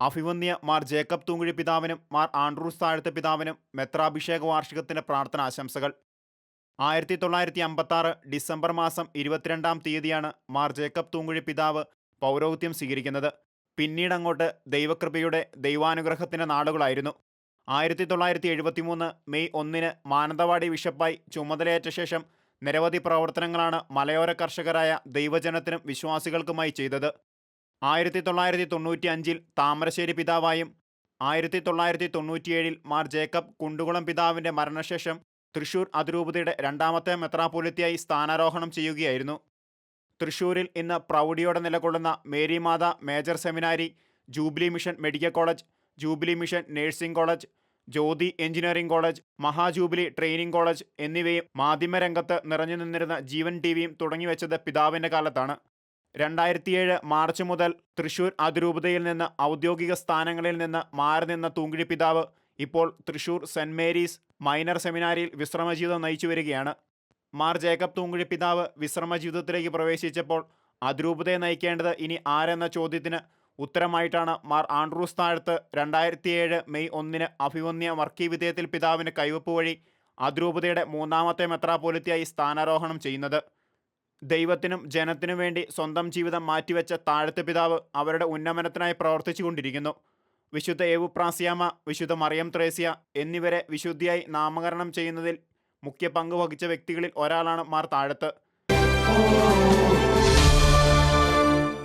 അഭിവന്യ മാർ ജേക്കബ് തൂങ്കുഴി പിതാവിനും മാർ ആൻഡ്രൂസ് താഴത്തെ പിതാവിനും മെത്രാഭിഷേക വാർഷികത്തിന്റെ പ്രാർത്ഥന ആശംസകൾ. ആയിരത്തി തൊള്ളായിരത്തി അമ്പത്തി ഡിസംബർ മാസം ഇരുപത്തിരണ്ടാം തീയതിയാണ് മാർ ജേക്കബ് തൂങ്കുഴി പിതാവ് പൗരോഹിത്യം സ്വീകരിക്കുന്നത്. പിന്നീട് അങ്ങോട്ട് ദൈവകൃപയുടെ ദൈവാനുഗ്രഹത്തിന്റെ നാടുകളായിരുന്നു ആയിരത്തി തൊള്ളായിരത്തി എഴുപത്തി മൂന്ന് മെയ് ഒന്നിന് മാനന്തവാടി ബിഷപ്പായി ചുമതലയേറ്റ ശേഷം നിരവധി പ്രവർത്തനങ്ങളാണ് മലയോര കർഷകരായ ദൈവജനത്തിനും വിശ്വാസികൾക്കുമായി ചെയ്തത്. ആയിരത്തി തൊള്ളായിരത്തി തൊണ്ണൂറ്റി അഞ്ചിൽ താമരശ്ശേരി പിതാവായും ആയിരത്തി തൊള്ളായിരത്തി തൊണ്ണൂറ്റിയേഴിൽ മാർ ജേക്കബ് കുണ്ടുകുളം പിതാവിന്റെ മരണശേഷം തൃശൂർ അതിരൂപതയുടെ രണ്ടാമത്തെ മെത്രാപ്പൊലിത്തയായി സ്ഥാനാരോഹണം ചെയ്യുകയായിരുന്നു. തൃശൂരിൽ ഇന്ന് പ്രൗഢിയോടെ നിലകൊള്ളുന്ന Marymatha major seminary jubilee mission medical college jubilee mission nursing college Jyothi engineering college മഹാജൂബിലി training college എന്നിവയും മാധ്യമരംഗത്ത് നിറഞ്ഞു നിന്നിരുന്ന ജീവൻ ടി വിയും തുടങ്ങിവെച്ചത് പിതാവിന്റെ കാലത്താണ്. രണ്ടായിരത്തിയേഴ് മാർച്ച് മുതൽ തൃശൂർ അതിരൂപതയിൽ നിന്ന് ഔദ്യോഗിക സ്ഥാനങ്ങളിൽ നിന്ന് മാറി നിന്ന തൂങ്കിഴി പിതാവ് ഇപ്പോൾ തൃശൂർ സെന്റ് മേരീസ് മൈനർ സെമിനാരിയിൽ വിശ്രമജീവിതം നയിച്ചു വരികയാണ്. മാർ ജേക്കബ് തൂങ്കിഴി പിതാവ് വിശ്രമജീവിതത്തിലേക്ക് പ്രവേശിച്ചപ്പോൾ അതിരൂപതയെ നയിക്കേണ്ടത് ഇനി ആരെന്ന ചോദ്യത്തിന് ഉത്തരമായിട്ടാണ് മാർ ആൻഡ്രൂസ് താഴത്ത് രണ്ടായിരത്തിയേഴ് മെയ് ഒന്നിന് അഭിവന്യ വർക്കി വിധേയത്തിൽ പിതാവിന് കൈവപ്പ് വഴി അതിരൂപതയുടെ മൂന്നാമത്തെ മെത്രാപോലിത്തിയായി സ്ഥാനാരോഹണം ചെയ്യുന്നത്. ദൈവത്തിനും ജനത്തിനും വേണ്ടി സ്വന്തം ജീവിതം മാറ്റിവെച്ച താഴത്തെ പിതാവ് അവരുടെ ഉന്നമനത്തിനായി പ്രവർത്തിച്ചു കൊണ്ടിരിക്കുന്നു വിശുദ്ധ ഏവുപ്രാസിയാമ വിശുദ്ധ മറിയം ത്രേസ്യ എന്നിവരെ വിശുദ്ധിയായി നാമകരണം ചെയ്യുന്നതിൽ മുഖ്യ പങ്ക് വഹിച്ച വ്യക്തികളിൽ ഒരാളാണ് മാർ താഴത്ത്.